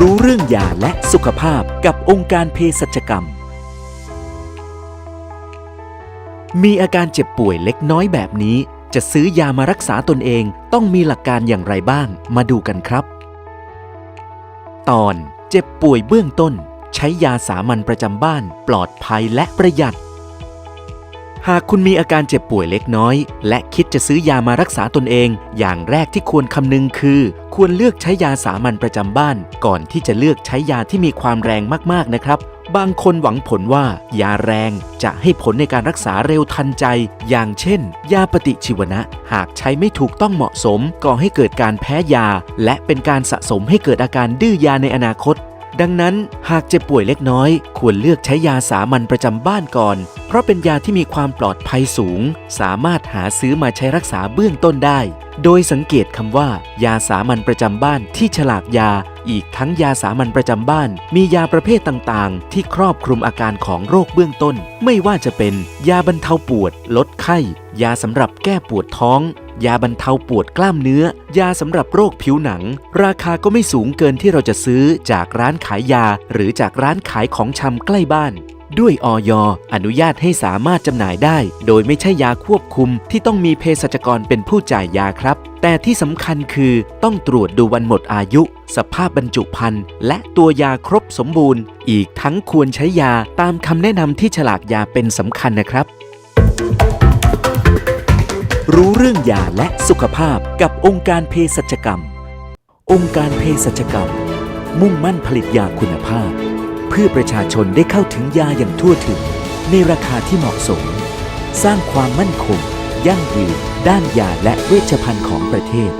รู้เรื่องยาและสุขภาพกับองค์การเภสัชกรรม มีอาการเจ็บป่วยเล็กน้อยแบบนี้ จะซื้อยามารักษาตนเองต้องมีหลักการอย่างไรบ้าง มาดูกันครับ ตอนเจ็บป่วยเบื้องต้น ใช้ยาสามัญประจำบ้าน ปลอดภัยและประหยัด หากคุณมีอาการเจ็บป่วยเล็กน้อย และคิดจะซื้อยามารักษาตนเอง อย่างแรกที่ควรคำนึงคือ ควรเลือกใช้ยาสามัญประจำบ้าน ก่อนที่จะเลือกใช้ยาที่มีความแรงมากๆนะครับ บางคนหวังผลว่า ยาแรงจะให้ผลในการรักษาเร็วทันใจ อย่างเช่น ยาปฏิชีวนะ หากใช้ไม่ถูกต้องเหมาะสมก่อให้เกิดการแพ้ยา และเป็นการสะสมให้เกิดอาการดื้อยาในอนาคตดังนั้นหากเจ็บป่วยเล็กน้อย ควรเลือกใช้ยาสามัญประจำบ้านก่อน เพราะเป็นยาที่มีความปลอดภัยสูง สามารถหาซื้อมาใช้รักษาเบื้องต้นได้ โดยสังเกตคำว่า ยาสามัญประจำบ้านที่ฉลากยา อีกทั้งยาสามัญประจำบ้าน มียาประเภทต่างๆ ที่ครอบคลุมอาการของโรคเบื้องต้น ไม่ว่าจะเป็น ยาบรรเทาปวด ลดไข้ ยาสำหรับแก้ปวดท้องยาบรรเทาปวดกล้ามเนื้อ ยาสำหรับโรคผิวหนัง ราคาก็ไม่สูงเกินที่เราจะซื้อจากร้านขายยา หรือจากร้านขายของชำใกล้บ้าน ด้วยออยอนุญาตให้สามารถจำหน่ายได้ โดยไม่ใช่ยาควบคุมที่ต้องมีเภสัชกรเป็นผู้จ่ายยาครับ แต่ที่สำคัญคือต้องตรวจดูวันหมดอายุ สภาพบรรจุภัณฑ์และตัวยาครบสมบูรณ์ อีกทั้งควรใช้ยาตามคำแนะนำที่ฉลากยาเป็นสำคัญนะครับ รู้เรื่องยาและสุขภาพกับองค์การเภสัชกรรม องค์การเภสัชกรรม มุ่งมั่นผลิตยาคุณภาพ เพื่อประชาชนได้เข้าถึงยาอย่างทั่วถึง ในราคาที่เหมาะสม สร้างความมั่นคง ยั่งยืนด้านยาและเวชภัณฑ์ของประเทศ